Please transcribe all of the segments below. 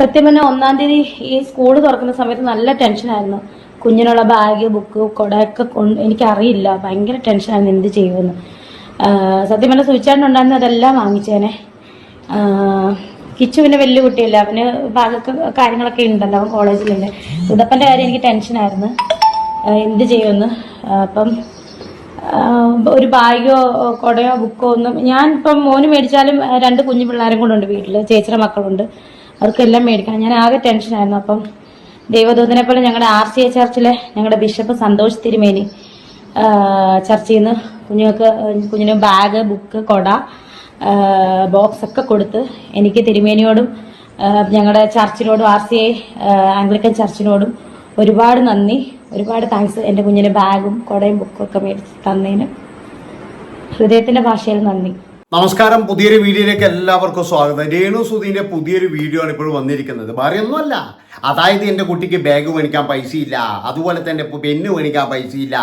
സത്യം പറഞ്ഞാൽ ഒന്നാം തീയതി ഈ സ്കൂൾ തുറക്കുന്ന സമയത്ത് നല്ല ടെൻഷനായിരുന്നു കുഞ്ഞിനുള്ള ബാഗ് ബുക്ക് കുടയൊക്കെ കൊണ്ട് എനിക്കറിയില്ല. ഭയങ്കര ടെൻഷനായിരുന്നു എന്ത് ചെയ്യുമെന്ന്. സത്യം പറഞ്ഞാൽ സൂചിച്ചാണ്ടുണ്ടായിരുന്നു അതെല്ലാം വാങ്ങിച്ചേനെ. കിച്ചു പിന്നെ വലിയ കുട്ടിയല്ല അവന് ബാഗൊക്കെ കാര്യങ്ങളൊക്കെ ഉണ്ടല്ലോ അവൻ കോളേജിലുണ്ട്. ഉടപ്പന്റെ കാര്യം എനിക്ക് ടെൻഷനായിരുന്നു എന്ത് ചെയ്യുമെന്ന്. അപ്പം ഒരു ബാഗോ കുടയോ ബുക്കോ ഒന്നും ഞാൻ ഇപ്പം മോന് മേടിച്ചാലും രണ്ട് കുഞ്ഞു പിള്ളേരും കൂടെ ഉണ്ട് വീട്ടിൽ ചേച്ചിയുടെ മക്കളുണ്ട്. അവർക്കെല്ലാം മേടിക്കണം. ഞാൻ ആകെ ടെൻഷനായിരുന്നു അപ്പം ദൈവദൂതനെ പോലെ ഞങ്ങളുടെ ആർ സി എ ചർച്ചിലെ ഞങ്ങളുടെ ബിഷപ്പ് സന്തോഷ് തിരുമേനി ചർച്ചയിൽ നിന്ന് കുഞ്ഞുങ്ങൾക്ക് കുഞ്ഞിന് ബാഗ് ബുക്ക് കൊട ബോക്സ് ഒക്കെ കൊടുത്ത് എനിക്ക് തിരുമേനിയോടും ഞങ്ങളുടെ ചർച്ചിനോടും ആർ സി ഐ ആംഗ്ലിക്കൻ ചർച്ചിനോടും ഒരുപാട് നന്ദി. ഒരുപാട് താങ്ക്സ് എന്റെ കുഞ്ഞിന് ബാഗും കുടയും ബുക്കും ഒക്കെ മേടിച്ച് തന്നതിന്. ഹൃദയത്തിന്റെ ഭാഷയിൽ നന്ദി. നമസ്കാരം. പുതിയൊരു വീഡിയോയിലേക്ക് എല്ലാവർക്കും സ്വാഗതം. രേണു സുധീന്റെ പുതിയൊരു വീഡിയോ ആണ് ഇപ്പോൾ വന്നിരിക്കുന്നത്. വേറെയൊന്നുമല്ല അതായത് എന്റെ കുട്ടിക്ക് ബാഗ് മേടിക്കാൻ പൈസയില്ല. അതുപോലെ തന്നെ പെണ്ണ് മേടിക്കാൻ പൈസയില്ല.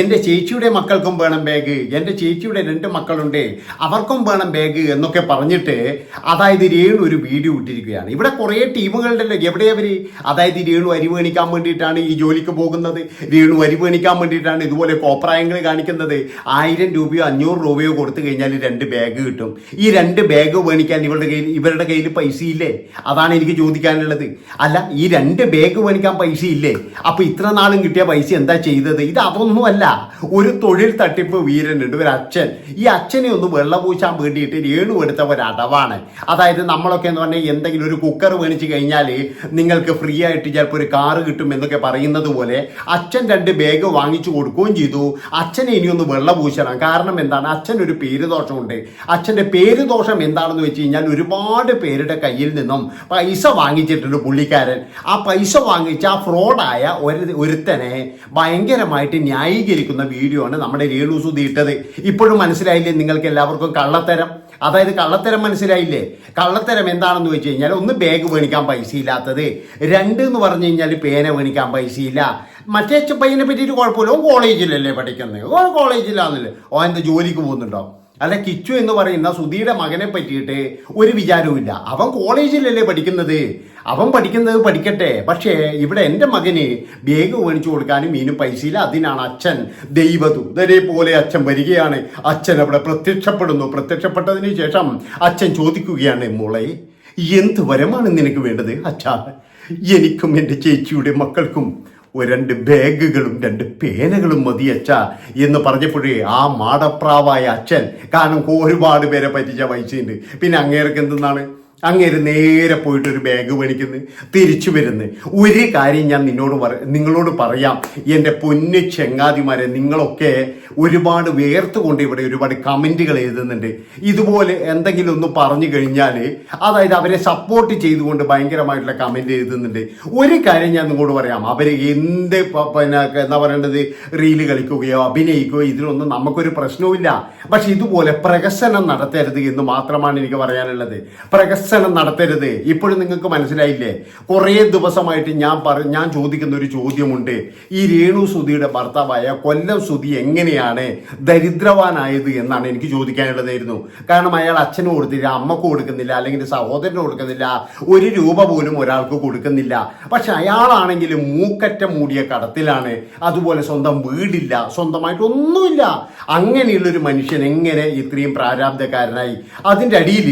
എന്റെ ചേച്ചിയുടെ മക്കൾക്കും വേണം ബാഗ് എന്റെ ചേച്ചിയുടെ രണ്ട് മക്കളുണ്ട്. അവർക്കും വേണം ബാഗ് എന്നൊക്കെ പറഞ്ഞിട്ട് അതായത് രേണു ഒരു വീഡിയോ ഇട്ടിരിക്കുകയാണ്. ഇവിടെ കുറേ ടീമുകളുണ്ടല്ലോ എവിടെ അവർ? അതായത് രേണു അരി മേടിക്കാൻ വേണ്ടിയിട്ടാണ് ഈ ജോലിക്ക് പോകുന്നത്. രേണു അരി മേടിക്കാൻ വേണ്ടിയിട്ടാണ് ഇതുപോലെ കോപ്രായങ്ങൾ കാണിക്കുന്നത്. ആയിരം രൂപയോ അഞ്ഞൂറ് രൂപയോ കൊടുത്തു കഴിഞ്ഞാൽ രണ്ട് ബാഗ് കിട്ടും. ഈ രണ്ട് ബാഗ് മേടിക്കാൻ ഇവരുടെ കയ്യിൽ ഇവരുടെ കയ്യിൽ പൈസ ഇല്ലേ അതാണ് എനിക്ക് ചോദിക്കാനുള്ളത്. അല്ല ഈ രണ്ട് ബാഗ് മേടിക്കാൻ പൈസ ഇല്ലേ അപ്പൊ ഇത്ര നാളും കിട്ടിയ പൈസ എന്താ ചെയ്തത്? ഇത് അതൊന്നുമല്ല. ഒരു തൊഴിൽ തട്ടിപ്പ് വീരനുണ്ട് ഒരു അച്ഛൻ. ഈ അച്ഛനെ ഒന്ന് വെള്ളപൂശാൻ വേണ്ടിയിട്ട് രേണു എടുത്ത ഒരു അടവാണ്. അതായത് നമ്മളൊക്കെ എന്ന് പറഞ്ഞാൽ എന്തെങ്കിലും ഒരു കുക്കർ മേടിച്ച് കഴിഞ്ഞാൽ നിങ്ങൾക്ക് ഫ്രീ ആയിട്ട് ചിലപ്പോൾ ഒരു കാറ് കിട്ടും എന്നൊക്കെ പറയുന്നത് പോലെ അച്ഛൻ രണ്ട് ബാഗ് വാങ്ങിച്ചു കൊടുക്കുകയും ചെയ്തു. അച്ഛനെ ഇനിയൊന്ന് ഒന്ന് വെള്ളപൂശണം കാരണം എന്താണ്? അച്ഛൻ ഒരു പേര് ദോഷമുണ്ട്. അച്ഛന്റെ പേര് ദോഷം എന്താണെന്ന് വെച്ച് കഴിഞ്ഞാൽ ഒരുപാട് പേരുടെ കയ്യിൽ നിന്നും പൈസ വാങ്ങിച്ചിട്ടുണ്ട് പുള്ളിക്കാരൻ. ആ പൈസ വാങ്ങിച്ച ആ ഫ്രോഡായ ഒരു ഒരുത്തനെ ഭയങ്കരമായിട്ട് ന്യായീകരിക്കുന്ന വീഡിയോ ആണ് നമ്മുടെ രേണു സുധി ഇട്ടത്. ഇപ്പോഴും മനസ്സിലായില്ലേ നിങ്ങൾക്ക് എല്ലാവർക്കും കള്ളത്തരം? അതായത് കള്ളത്തരം മനസ്സിലായില്ലേ? കള്ളത്തരം എന്താണെന്ന് വെച്ച് കഴിഞ്ഞാൽ ഒന്ന് ബാഗ് മേടിക്കാൻ പൈസ ഇല്ലാത്തത്. രണ്ട് എന്ന് പറഞ്ഞു കഴിഞ്ഞാൽ പേന മേടിക്കാൻ പൈസയില്ല മറ്റേ പയ്യനെ പറ്റിയിട്ട് കുഴപ്പമില്ല. ഓൻ കോളേജിലല്ലേ പഠിക്കുന്നത് ഓ കോളേജിലാന്നല്ലേ ഓ എന്താ ജോലിക്ക് പോകുന്നുണ്ടോ? അല്ല കിച്ചു എന്ന് പറയുന്ന സുധിയുടെ മകനെ പറ്റിയിട്ട് ഒരു വിചാരവുമില്ല. അവൻ കോളേജിലല്ലേ പഠിക്കുന്നത്? അവൻ പഠിക്കുന്നത് പഠിക്കട്ടെ. പക്ഷേ ഇവിടെ എന്റെ മകന് ബേഗ് മേടിച്ചു കൊടുക്കാനും മീനും പൈസയില്ല അതിനാണ് അച്ഛൻ ദൈവദൂതരെ പോലെ അച്ഛൻ വരികയാണ്. അച്ഛൻ അവിടെ പ്രത്യക്ഷപ്പെടുന്നു. പ്രത്യക്ഷപ്പെട്ടതിന് ശേഷം അച്ഛൻ ചോദിക്കുകയാണ് മോളെ എന്ത് വരമാണ് നിനക്ക് വേണ്ടത്? അച്ഛാ എനിക്കും എന്റെ ചേച്ചിയുടെ മക്കൾക്കും രണ്ട് ബാഗുകളും രണ്ട് പേനകളും മതി എന്ന് പറഞ്ഞപ്പോഴേ ആ മാടപ്രാവായ അച്ഛൻ കാരണം ഒരുപാട് പേരെ പറ്റിച്ച പൈസയുണ്ട്. പിന്നെ അങ്ങേർക്ക് എന്തെന്നാണ്? അങ്ങേര് നേരെ പോയിട്ട് ഒരു ബാഗ് മേടിക്കുന്നു തിരിച്ചു വരുന്നു. ഒരു കാര്യം ഞാൻ നിന്നോട് പറ നിങ്ങളോട് പറയാം. എന്റെ പൊന്നു ചെങ്ങാതിമാരെ നിങ്ങളൊക്കെ ഒരുപാട് വേർത്തുകൊണ്ട് ഇവിടെ ഒരുപാട് കമന്റുകൾ എഴുതുന്നുണ്ട്. ഇതുപോലെ എന്തെങ്കിലും ഒന്ന് പറഞ്ഞു കഴിഞ്ഞാൽ അതായത് അവരെ സപ്പോർട്ട് ചെയ്തുകൊണ്ട് ഭയങ്കരമായിട്ടുള്ള കമന്റ് എഴുതുന്നുണ്ട്. ഒരു കാര്യം ഞാൻ നിങ്ങളോട് പറയാം. അവർ എന്ത് പിന്നെ എന്താ പറയേണ്ടത്? റീൽ കളിക്കുകയോ അഭിനയിക്കുകയോ ഇതിനൊന്നും നമുക്കൊരു പ്രശ്നവുമില്ല. പക്ഷെ ഇതുപോലെ പ്രകസനം നടത്തരുത് എന്ന് മാത്രമാണ് എനിക്ക് പറയാനുള്ളത്. പ്രഹസനം നടത്തരുത്. ഇപ്പോഴും നിങ്ങൾക്ക് മനസ്സിലായില്ലേ? കുറേ ദിവസമായിട്ട് ഞാൻ പറ ഞാൻ ചോദിക്കുന്ന ഒരു ചോദ്യമുണ്ട്. ഈ രേണു സുധിയുടെ ഭർത്താവായ കൊല്ലം സുധി എങ്ങനെയാണ് ദരിദ്രവാനായത് എന്നാണ് എനിക്ക് ചോദിക്കാനുള്ളതായിരുന്നു. കാരണം അയാൾ അച്ഛന് കൊടുത്തില്ല അമ്മയ്ക്ക് കൊടുക്കുന്നില്ല അല്ലെങ്കിൽ സഹോദരന് കൊടുക്കുന്നില്ല ഒരു രൂപ പോലും ഒരാൾക്ക് കൊടുക്കുന്നില്ല. പക്ഷെ അയാളാണെങ്കിൽ മൂക്കറ്റം മൂടിയ കടത്തിലാണ്. അതുപോലെ സ്വന്തം വീടില്ല സ്വന്തമായിട്ട് ഒന്നുമില്ല. അങ്ങനെയുള്ളൊരു മനുഷ്യൻ എങ്ങനെ ഇത്രയും പ്രാരാബ്ധക്കാരനായി? അതിന്റെ അടിയിൽ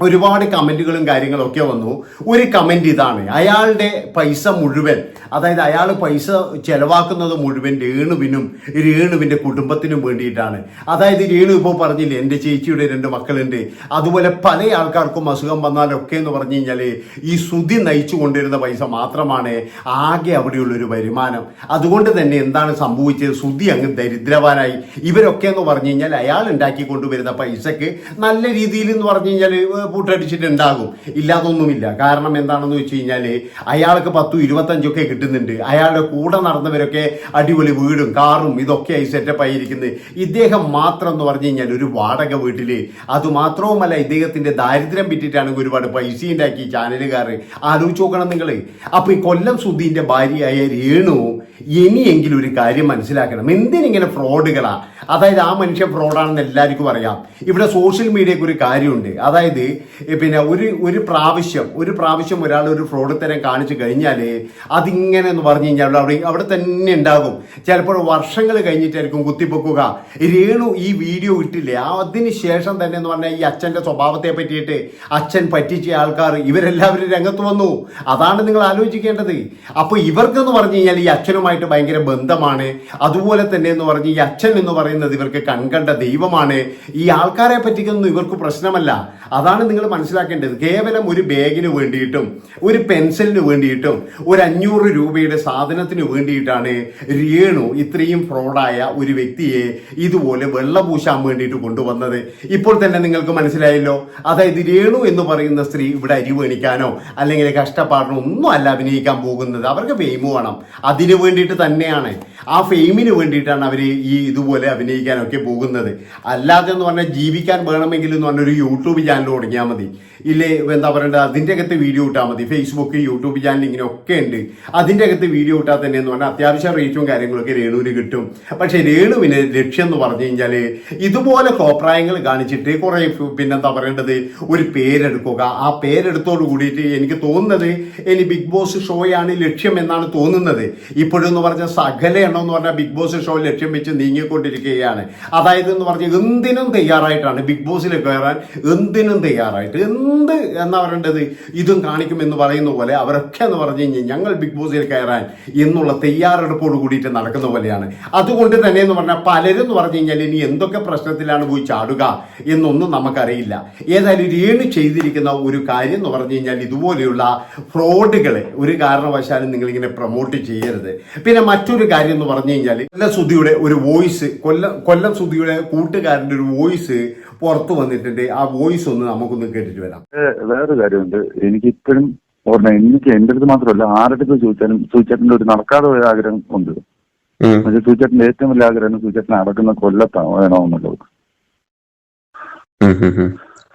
ഒരുപാട് കമന്റുകളും കാര്യങ്ങളൊക്കെ വന്നു. ഒരു കമന്റ് ഇതാണ്. അയാളുടെ പൈസ മുഴുവൻ അതായത് അയാൾ പൈസ ചെലവാക്കുന്നത് മുഴുവൻ രേണുവിനും രേണുവിന്റെ കുടുംബത്തിനും വേണ്ടിയിട്ടാണ്. അതായത് രേണു ഇപ്പോൾ പറഞ്ഞില്ലേ എന്റെ ചേച്ചിയുടെ രണ്ട് മക്കളുണ്ട്. അതുപോലെ പല ആൾക്കാർക്കും അസുഖം വന്നാലൊക്കെ എന്ന് പറഞ്ഞു കഴിഞ്ഞാൽ ഈ ശ്രുതി നയിച്ചു കൊണ്ടിരുന്ന പൈസ മാത്രമാണ് ആകെ അവിടെയുള്ളൊരു വരുമാനം. അതുകൊണ്ട് തന്നെ എന്താണ് സംഭവിച്ചത്? ശ്രുതി അങ്ങ് ദരിദ്രവാനായി. ഇവരൊക്കെ എന്ന് പറഞ്ഞു കഴിഞ്ഞാൽ അയാൾ ഉണ്ടാക്കി കൊണ്ടുവരുന്ന പൈസക്ക് നല്ല രീതിയിൽ എന്ന് പറഞ്ഞു കഴിഞ്ഞാൽ പൂട്ടടിച്ചിട്ടുണ്ടാകും ഇല്ലാതൊന്നുമില്ല. കാരണം എന്താണെന്ന് വെച്ച് കഴിഞ്ഞാൽ അയാൾക്ക് പത്തും ഇരുപത്തഞ്ചൊക്കെ കിട്ടുന്നുണ്ട്. അയാളുടെ കൂടെ നടന്നവരൊക്കെ അടിപൊളി വീടും കാറും ഇതൊക്കെ ആയി സെറ്റപ്പ് ആയിരിക്കുന്നത്. ഇദ്ദേഹം മാത്രം എന്ന് പറഞ്ഞു കഴിഞ്ഞാൽ ഒരു വാടക വീട്ടിൽ അതുമാത്രവുമല്ല ഇദ്ദേഹത്തിന്റെ ദാരിദ്ര്യം വിറ്റിട്ടാണ് ഒരുപാട് പൈസ ഉണ്ടാക്കി ചാനലുകാർ ആലോചിച്ച് നോക്കണം നിങ്ങൾ അപ്പൊ ഈ കൊല്ലം സുധീന്റെ ഭാര്യയായ രേണു ഇനിയെങ്കിലും ഒരു കാര്യം മനസ്സിലാക്കണം. എന്തിനിങ്ങനെ ഫ്രോഡുകളാ അതായത് ആ മനുഷ്യൻ ഫ്രോഡാണെന്ന് എല്ലാവർക്കും അറിയാം. ഇവിടെ സോഷ്യൽ മീഡിയക്ക് ഒരു കാര്യമുണ്ട്. അതായത് പിന്നെ ഒരു ഒരു പ്രാവശ്യം ഒരു പ്രാവശ്യം ഒരാൾ ഒരു ഫ്രോഡ് തരം കാണിച്ചു കഴിഞ്ഞാൽ അതിങ്ങനെ എന്ന് പറഞ്ഞു കഴിഞ്ഞാൽ അവിടെ അവിടെ തന്നെ ഉണ്ടാകും. ചിലപ്പോൾ വർഷങ്ങൾ കഴിഞ്ഞിട്ടായിരിക്കും കുത്തിപ്പൊക്കുക. രേണു ഈ വീഡിയോ ഇട്ടില്ലേ? അതിന് ശേഷം തന്നെ എന്ന് പറഞ്ഞാൽ ഈ അച്ഛന്റെ സ്വഭാവത്തെ പറ്റിയിട്ട് അച്ഛൻ പറ്റിച്ച ആൾക്കാർ ഇവരെല്ലാവരും രംഗത്ത് വന്നു. അതാണ് നിങ്ങൾ ആലോചിക്കേണ്ടത്. അപ്പോൾ ഇവർക്കെന്ന് പറഞ്ഞു കഴിഞ്ഞാൽ ഈ അച്ഛനുമായിട്ട് ഭയങ്കര ബന്ധമാണ്. അതുപോലെ തന്നെ എന്ന് പറഞ്ഞ് ഈ അച്ഛൻ എന്ന് പറയുന്നത് ഇവർക്ക് കൺകണ്ട ദൈവമാണ്. ഈ ആൾക്കാരെ പറ്റിക്കൊന്നും ഇവർക്ക് പ്രശ്നമല്ല. അതാണ് നിങ്ങൾ മനസ്സിലാക്കേണ്ടത്. കേവലം ഒരു ബാഗിന് വേണ്ടിയിട്ടും ഒരു പെൻസിലിന് വേണ്ടിയിട്ടും ഒരു അഞ്ഞൂറ് രൂപയുടെ സാധനത്തിന് വേണ്ടിയിട്ടാണ് രേണു ഇത്രയും ഫ്രോഡായ ഒരു വ്യക്തിയെ ഇതുപോലെ വെള്ളം പൂശാൻ വേണ്ടിയിട്ട് കൊണ്ടുവന്നത്. ഇപ്പോൾ തന്നെ നിങ്ങൾക്ക് മനസ്സിലായല്ലോ. അതായത് രേണു എന്ന് പറയുന്ന സ്ത്രീ ഇവിടെ അരി മേടിക്കാനോ അല്ലെങ്കിൽ കഷ്ടപ്പാടിനോ ഒന്നും അല്ല അഭിനയിക്കാൻ പോകുന്നത്. അവർക്ക് ഫെയിം വേണം. അതിനു വേണ്ടിയിട്ട് തന്നെയാണ്. ആ ഫെയിമിന് വേണ്ടിയിട്ടാണ് അവർ ഈ ഇതുപോലെ അഭിനയിക്കാനൊക്കെ പോകുന്നത്. അല്ലാതെ എന്ന് പറഞ്ഞാൽ ജീവിക്കാൻ വേണമെങ്കിൽ എന്ന് പറഞ്ഞാൽ ഒരു യൂട്യൂബ് ചാനൽ തുടങ്ങിയാൽ മതി. ഇല്ലേ എന്താ പറയേണ്ടത് അതിന്റെ അകത്ത് വീഡിയോ ഇട്ടാൽ മതി. ഫേസ്ബുക്ക് യൂട്യൂബ് ചാനൽ ഇങ്ങനെയൊക്കെ ഉണ്ട്. അതിന്റെ അകത്ത് വീഡിയോ ഇട്ടാൽ തന്നെ എന്ന് പറഞ്ഞാൽ അത്യാവശ്യം റേറ്റും കാര്യങ്ങളൊക്കെ രേണുവിന് കിട്ടും. പക്ഷേ രേണുവിന് ലക്ഷ്യം എന്ന് പറഞ്ഞു കഴിഞ്ഞാൽ ഇതുപോലെ കോപ്രായങ്ങൾ കാണിച്ചിട്ട് കുറേ പിന്നെന്താ പറയേണ്ടത് ഒരു പേരെടുക്കുക. ആ പേരെടുത്തോട് കൂടിയിട്ട് എനിക്ക് തോന്നുന്നത് ഇനി ബിഗ് ബോസ് ഷോയാണ് ലക്ഷ്യം എന്നാണ് തോന്നുന്നത്. ഇപ്പോഴെന്ന് പറഞ്ഞ സകല എണ്ണം എന്ന് പറഞ്ഞാൽ ബിഗ് ബോസ് ഷോ ലക്ഷ്യം വെച്ച് നീങ്ങിക്കൊണ്ടിരിക്കുകയാണ് അതായത് എന്ന് പറഞ്ഞാൽ എന്തിനും തയ്യാറായിട്ടാണ് ബിഗ് ബോസിൽ കയറാൻ എന്തിനും തയ്യാറായിട്ട്. എന്ത് എന്നാ പറയേണ്ടത്? ഇതും കാണിക്കുമെന്ന് പറയുന്ന പോലെ അവരൊക്കെ എന്ന് പറഞ്ഞു കഴിഞ്ഞാൽ ഞങ്ങൾ ബിഗ് ബോസിൽ കയറാൻ എന്നുള്ള തയ്യാറെടുപ്പോട് കൂടിയിട്ട് നടക്കുന്ന പോലെയാണ്. അതുകൊണ്ട് തന്നെ എന്ന് പറഞ്ഞാൽ പലരും എന്ന് പറഞ്ഞു കഴിഞ്ഞാൽ ഇനി എന്തൊക്കെ പ്രശ്നത്തിലാണ് പോയി ചാടുക എന്നൊന്നും നമുക്കറിയില്ല. ഏതായാലും രേണു ചെയ്തിരിക്കുന്ന ഒരു കാര്യം എന്ന് പറഞ്ഞു കഴിഞ്ഞാൽ ഇതുപോലെയുള്ള ഫ്രോഡുകളെ ഒരു കാരണവശാലും നിങ്ങളിങ്ങനെ പ്രൊമോട്ട് ചെയ്യരുത്. പിന്നെ മറ്റൊരു കാര്യം എന്ന് പറഞ്ഞു കഴിഞ്ഞാൽ കൊല്ല സുധിയുടെ ഒരു വോയിസ് കൊല്ലം കൊല്ലം കൊല്ലം സുധിയുടെ കൂട്ടുകാരന്റെ ഒരു വോയിസ് പുറത്തു വന്നിട്ടുണ്ട്. ആ വോയിസ് ഒന്ന് നമുക്കൊന്ന് കേട്ടിട്ട് വരാം. വേറൊരു കാര്യമുണ്ട്. എനിക്ക് ഇപ്പോഴും ഓർമ്മ എനിക്ക് എന്റെ അടുത്ത് മാത്രമല്ല ആരുടെ അടുത്ത് ചോദിച്ചാലും സൂചേട്ടന്റെ ഒരു നടക്കാതെ പോയ ആഗ്രഹം ഉണ്ട്. പക്ഷെ സൂചേട്ടന്റെ ഏറ്റവും വലിയ ആഗ്രഹം സൂചേട്ടൻ അടക്കുന്ന കൊല്ലത്താണ് വേണമെന്നുള്ളത്.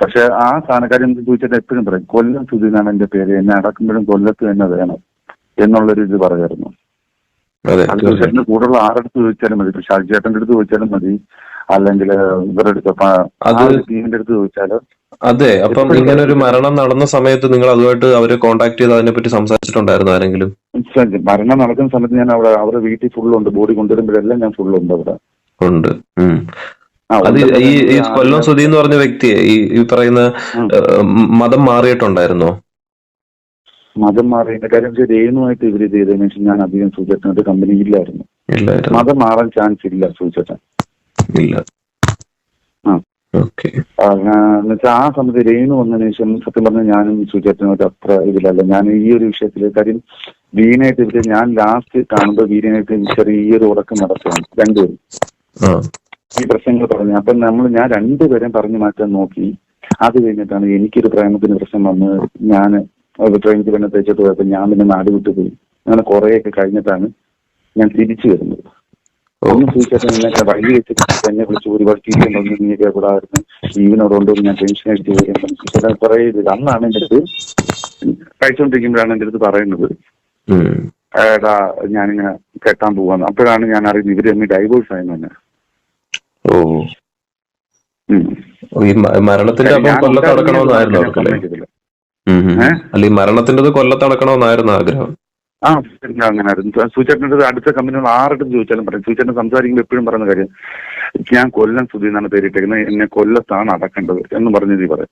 പക്ഷെ ആ സ്ഥാനക്കാരി സൂചേട്ടൻ എപ്പോഴും പറയും കൊല്ലം സുധീനാണ് എന്റെ പേര്. എന്നെ അടക്കുമ്പോഴും കൊല്ലത്ത് തന്നെ വേണം എന്നുള്ളൊരു ഇത് പറയായിരുന്നു തീർച്ചയായും. സൂചേട്ടന്റെ കൂടെയുള്ള ആരടുത്ത് ചോദിച്ചാലും മതി. ഇപ്പൊ ഷാജിച്ചേട്ടന്റെ അടുത്ത് ചോദിച്ചാലും മതി. അല്ലെങ്കിൽ ഇവരുടെ അടുത്ത് ടീമിന്റെ അടുത്ത് ചോദിച്ചാലും അതെ അപ്പം ഇങ്ങനെ ഒരു മരണം നടന്ന സമയത്ത് നിങ്ങൾ അതുമായിട്ട് അവരെ കോണ്ടാക്ട് ചെയ്ത് അതിനെ പറ്റി സംസാരിച്ചിട്ടുണ്ടായിരുന്നു ആരെങ്കിലും? മരണം നടക്കുന്ന സമയത്ത് ഞാൻ അവിടെ അവരുടെ വീട്ടിൽ ഫുള്ളുണ്ട്. ബോഡി കൊണ്ടുവരുമ്പോഴെല്ലാം ഞാൻ ഫുള്ളുണ്ട് അവിടെ. ഉണ്ട്. അത്. ഈ കൊല്ലം സുധി എന്ന് പറഞ്ഞ വ്യക്തിയെ ഈ പറയുന്ന മതം മാറിയിട്ടുണ്ടായിരുന്നോ? മതം മാറിയതിന്റെ കാര്യം വെച്ചാൽ രേണുമായിട്ട് ഇവർ ചെയ്തതിനു ശേഷം ഞാൻ അധികം സൂചേട്ടനായിട്ട് കമ്പനി ഇല്ലായിരുന്നു. മതം മാറാൻ ചാൻസ് ഇല്ല സൂചേട്ടൻ ഇല്ല. ആ. എന്നുവെച്ചാൽ ആ സമയത്ത് രേണു വന്നതിന് ശേഷം സത്യം പറഞ്ഞാൽ ഞാനും സുചേട്ടനുമായിട്ട് അത്ര ഇതിലല്ല. ഞാൻ ഈ ഒരു വിഷയത്തിൽ കാര്യം വീണായിട്ട് ഇവർ ഞാൻ ലാസ്റ്റ് കാണുമ്പോൾ വീണയായിട്ട് ചെറിയൊരു ഉറക്കം നടത്തുകയാണ് രണ്ടുപേരും. ഈ പ്രശ്നങ്ങൾ പറഞ്ഞു അപ്പൊ നമ്മൾ ഞാൻ രണ്ടുപേരെയും പറഞ്ഞു മാറ്റാൻ നോക്കി. അത് കഴിഞ്ഞിട്ടാണ് എനിക്കൊരു പ്രേമത്തിന് പ്രശ്നം വന്ന് ഞാൻ ട്രെയിനിൽ പിന്നെ തേച്ചിട്ട് പോയപ്പോൾ ഞാൻ പിന്നെ നാട് വിട്ടു പോയി. അങ്ങനെ കുറേയൊക്കെ കഴിഞ്ഞിട്ടാണ് ഞാൻ തിരിച്ചു വരുന്നത്. ഒന്നും സൂചിച്ചാൽ എന്നെ വഴി വെച്ചിട്ട് എന്നെ വിളിച്ച് ഒരുപാട് ടീച്ചർ നീയൊക്കെ കൂടായിരുന്നു ഈവനോട് കൊണ്ട് ഞാൻ ടെൻഷൻ അടിച്ച് പോയി കുറെ ഇത്. അന്നാണ് എന്റെ അടുത്ത് കഴിച്ചുകൊണ്ടിരിക്കുമ്പോഴാണ് എന്റെ അടുത്ത് പറയുന്നത്. ഏടാ എടാ ഞാനിങ്ങനെ കെട്ടാൻ പോവാന്ന്. അപ്പോഴാണ് ഞാൻ അറിയുന്നത് ഇവർ തമ്മിൽ ഡൈവേഴ്സ് ആയെന്ന് തന്നെ ഓ. മരണത്തിന്റെ അല്ല ഈ മരണത്തിന്റെത് കൊല്ലത്ത് അടക്കണമെന്നായിരുന്നു ആഗ്രഹം. ആ പിന്നെ അങ്ങനെ ആയിരുന്നു സൂചേട്ടന്റെ അടുത്ത കമ്പനികൾ ആരുടെ ചോദിച്ചാലും പറയും. സൂചേട്ടൻ സംസാരിക്കുമ്പോൾ എപ്പോഴും പറയുന്ന കാര്യം ഞാൻ കൊല്ലം സുധി എന്നാണ് പേരിട്ടേക്കുന്നത്. എന്നെ കൊല്ലത്താണ് അടക്കേണ്ടത് എന്ന് പറഞ്ഞ രീതി പറയും.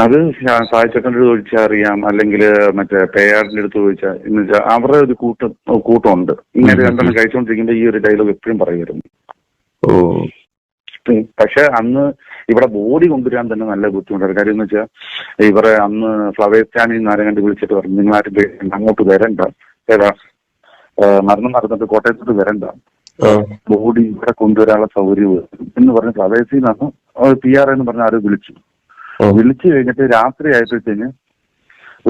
അത് സായിച്ചേട്ടന്റെ അടുത്ത് ചോദിച്ചാൽ അറിയാം. അല്ലെങ്കിൽ മറ്റേ പേയാടിന്റെ അടുത്ത് ചോദിച്ചാൽ എന്ന് വെച്ചാൽ അവരുടെ ഒരു കൂട്ടം കൂട്ടമുണ്ട്. ഇങ്ങനെ. രണ്ടെണ്ണം കഴിച്ചുകൊണ്ടിരിക്കുമ്പോൾ ഈ ഒരു ഡയലോഗ് എപ്പോഴും പറയുമായിരുന്നു. ഓ. പക്ഷെ അന്ന് ഇവിടെ ബോഡി കൊണ്ടുവരാൻ തന്നെ നല്ല ബുദ്ധിമുട്ടാണ്. കാര്യം എന്ന് വെച്ചാൽ ഇവരെ അന്ന് ഫ്ലവേഴ്സ് ചാനലിൽ നിന്ന് കണ്ട് വിളിച്ചിട്ട് പറഞ്ഞു നിങ്ങളാരും അങ്ങോട്ട് വരണ്ട. ഏതാ മരണം നടന്നിട്ട് കോട്ടയത്തോട്ട് വരണ്ട. ബോഡി ഇവിടെ കൊണ്ടുവരാനുള്ള സൗകര്യം എന്ന് പറഞ്ഞ് ഫ്ലവേഴ്സിൽ നിന്ന് പി ആർ എന്ന് പറഞ്ഞ ആരും വിളിച്ചു. വിളിച്ചു കഴിഞ്ഞിട്ട് രാത്രി ആയപ്പോഴത്തേന്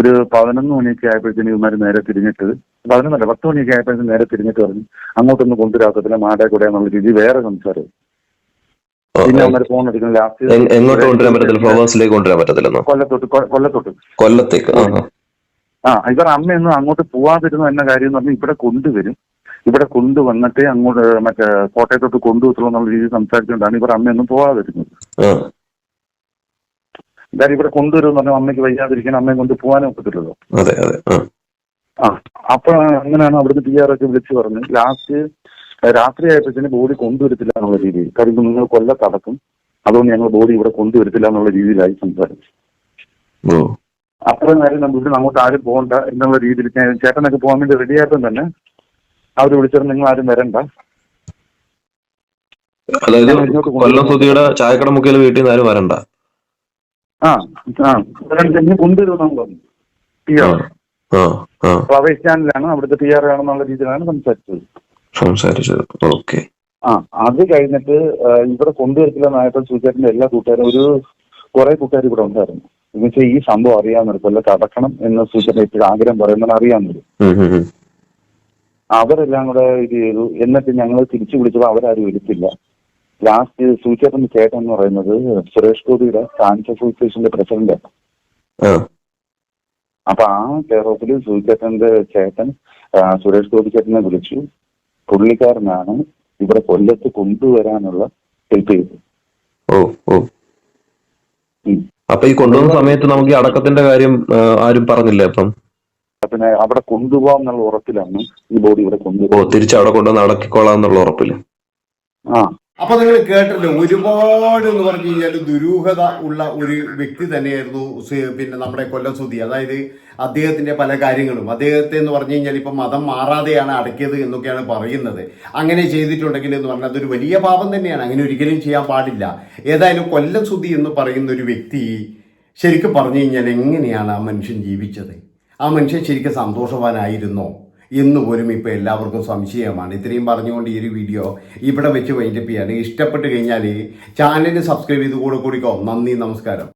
ഒരു പതിനൊന്ന് മണിയൊക്കെ ആയപ്പോഴത്തേന് ഇവന്മാർ നേരെ തിരിഞ്ഞിട്ട് പതിനൊന്നല്ല പത്ത് മണിയൊക്കെ ആയപ്പോഴത്തേന് നേരെ തിരിഞ്ഞിട്ട് പറഞ്ഞു അങ്ങോട്ടൊന്നും കൊണ്ടുവരാത്തതില്ല മാടേ കൂടെ എന്നുള്ള രീതി വേറെ സംസാരം. എങ്ങോട്ട് കൊണ്ടുവരാൻ പറ്റത്തില്ല? ഫ്ലവേഴ്സിലേക്ക് കൊണ്ടുവരാൻ പറ്റത്തില്ലെന്നോ? കൊല്ലത്തോട്ട് കൊ- കൊല്ലത്തോട്ട്. കൊല്ലത്തേക്ക് ആ ഇവർ അമ്മയൊന്നും അങ്ങോട്ട് പോവാതിരുന്നു എന്ന കാര്യം എന്ന് പറഞ്ഞാൽ ഇവിടെ കൊണ്ടുവരും. ഇവിടെ കൊണ്ടുവന്നിട്ട് അങ്ങോട്ട് മറ്റേ കോട്ടയത്തോട്ട് കൊണ്ടുപോകത്തുള്ളൂ എന്നുള്ള രീതിയിൽ സംസാരിച്ചുകൊണ്ടാണ് ഇവർ അമ്മയൊന്നും പോവാതിരുന്നത് എന്തായാലും ഇവിടെ കൊണ്ടുവരുമെന്ന് പറഞ്ഞാൽ അമ്മയ്ക്ക് വയ്യാതിരിക്കാൻ അമ്മയെ കൊണ്ട് പോകാനും ഒക്കത്തില്ലല്ലോ. ആ. അപ്പൊ അങ്ങനെയാണ് അവിടുന്ന് പി ആർ ഒക്കെ വിളിച്ചു പറഞ്ഞു. ലാസ്റ്റ് രാത്രി ആയപ്പോഴത്തേന് ബോഡി കൊണ്ടുവരത്തില്ല എന്നുള്ള രീതിയിൽ. കാര്യം നിങ്ങൾ കൊല്ലത്തടക്കും അതുകൊണ്ട് ഞങ്ങൾ ബോഡി ഇവിടെ കൊണ്ടുവരത്തില്ല എന്നുള്ള രീതിയിലായി സംസാരിച്ചു. അത്രയും നേരം നമ്മൾ ഇവിടെ അങ്ങോട്ട് ആരും പോകണ്ട എന്നുള്ള രീതിയിൽ ചേട്ടനൊക്കെ പോകാൻ വേണ്ടി റെഡി ആയപ്പോൾ തന്നെ അവർ വിളിച്ചത് നിങ്ങൾ ആരും വരണ്ട. അതായത്. കൊല്ലം സുധിയുടെ ചായക്കട മുക്കിൽ വീട്ടിൽ നിന്ന് ആരും വരണ്ട. ആ ആ. കൊണ്ടുവരുമെന്നാണ് പറഞ്ഞു പി ആർ ആണ് ആ ഫ്ലവേഴ്സ് ചാനലാണ് അവിടുത്തെ പി ആർ ആണെന്നുള്ള രീതിയിലാണ് സംസാരിച്ചത്. സംസാരിച്ചത്. ഓക്കെ. ആ അത് കഴിഞ്ഞിട്ട് ഇവിടെ കൊണ്ടുവരത്തില്ലെന്നായപ്പോൾ സുചേട്ടന്റെ എല്ലാ കൂട്ടുകാരും. ഒരു കുറെ കൂട്ടുകാർ ഇവിടെ ഉണ്ടായിരുന്നു. എന്ന് വെച്ചാൽ ഈ സംഭവം അറിയാവുന്നവർ കൊല്ലത്ത് അടക്കണം എന്ന് സൂചന ഇപ്പോഴും ആഗ്രഹം പറയുന്നത് അറിയാവുന്നവർ ഉം ഉം ഉം. അവരെല്ലാം കൂടെ ഇത് ചെയ്തു. എന്നിട്ട് ഞങ്ങൾ തിരിച്ചു വിളിച്ചപ്പോൾ അവരാരും എടുത്തില്ല. ലാസ്റ്റ് സൂചേട്ടന്റെ ചേട്ടൻ എന്ന് പറയുന്നത് സുരേഷ് ഗോപിയുടെ ഫ്രാൻസ് അസോസിയേഷന്റെ പ്രസിഡന്റാണ് അപ്പൊ ആ കെയർ ഓഫിൽ സൂചേട്ടന്റെ ചേട്ടൻ സുരേഷ് ഗോപി ചേട്ടനെ വിളിച്ചു. പുള്ളിക്കാരനാണ് ഇവിടെ കൊല്ലത്ത് കൊണ്ടുവരാനുള്ള ഹെൽപ്പ് ചെയ്തത്. ഓ ഓ. അപ്പൊ ഈ കൊണ്ടുവന്ന സമയത്ത് നമുക്ക് ഈ അടക്കത്തിന്റെ കാര്യം ആരും പറഞ്ഞില്ല അപ്പം? പിന്നെ അവിടെ കൊണ്ടുപോകാം എന്നുള്ള ഉറപ്പിലാണ് ഈ ബോഡി ഇവിടെ കൊണ്ടുപോകും തിരിച്ച് അവിടെ കൊണ്ടുവന്ന് അടക്കിക്കോളാം എന്നുള്ള ഉറപ്പിൽ. ആ. അപ്പൊ നിങ്ങൾ കേട്ടല്ലോ ഒരുപാട് എന്ന് പറഞ്ഞു കഴിഞ്ഞാൽ ദുരൂഹത ഉള്ള ഒരു വ്യക്തി തന്നെയായിരുന്നു പിന്നെ നമ്മുടെ കൊല്ലം സുധി. അതായത് അദ്ദേഹത്തിന്റെ പല കാര്യങ്ങളും. അദ്ദേഹത്തെ എന്ന് പറഞ്ഞു കഴിഞ്ഞാൽ ഇപ്പൊ മതം മാറാതെയാണ് അടക്കിയത് എന്നൊക്കെയാണ് പറയുന്നത്. അങ്ങനെ ചെയ്തിട്ടുണ്ടെങ്കിൽ എന്ന് പറഞ്ഞാൽ അതൊരു വലിയ പാപം തന്നെയാണ്. അങ്ങനെ ഒരിക്കലും ചെയ്യാൻ പാടില്ല. ഏതായാലും കൊല്ലം സുധി എന്ന് പറയുന്ന ഒരു വ്യക്തി ശരിക്കും പറഞ്ഞു കഴിഞ്ഞാൽ എങ്ങനെയാണ് ആ മനുഷ്യൻ ജീവിച്ചത്? ആ മനുഷ്യൻ ശരിക്കും സന്തോഷവാനായിരുന്നോ? എന്ന് പോലും ഇപ്പോൾ എല്ലാവർക്കും സംശയമാണ്. ഇത്രയും പറഞ്ഞുകൊണ്ട് ഈ ഒരു വീഡിയോ ഇവിടെ വെച്ച് വൈൻഡപ്പ് ചെയ്യാണ് ഇഷ്ടപ്പെട്ട് കഴിഞ്ഞാൽ ചാനലിന് സബ്സ്ക്രൈബ് ചെയ്ത് കൂടെ കൂടിക്കോ. നന്ദി നമസ്കാരം.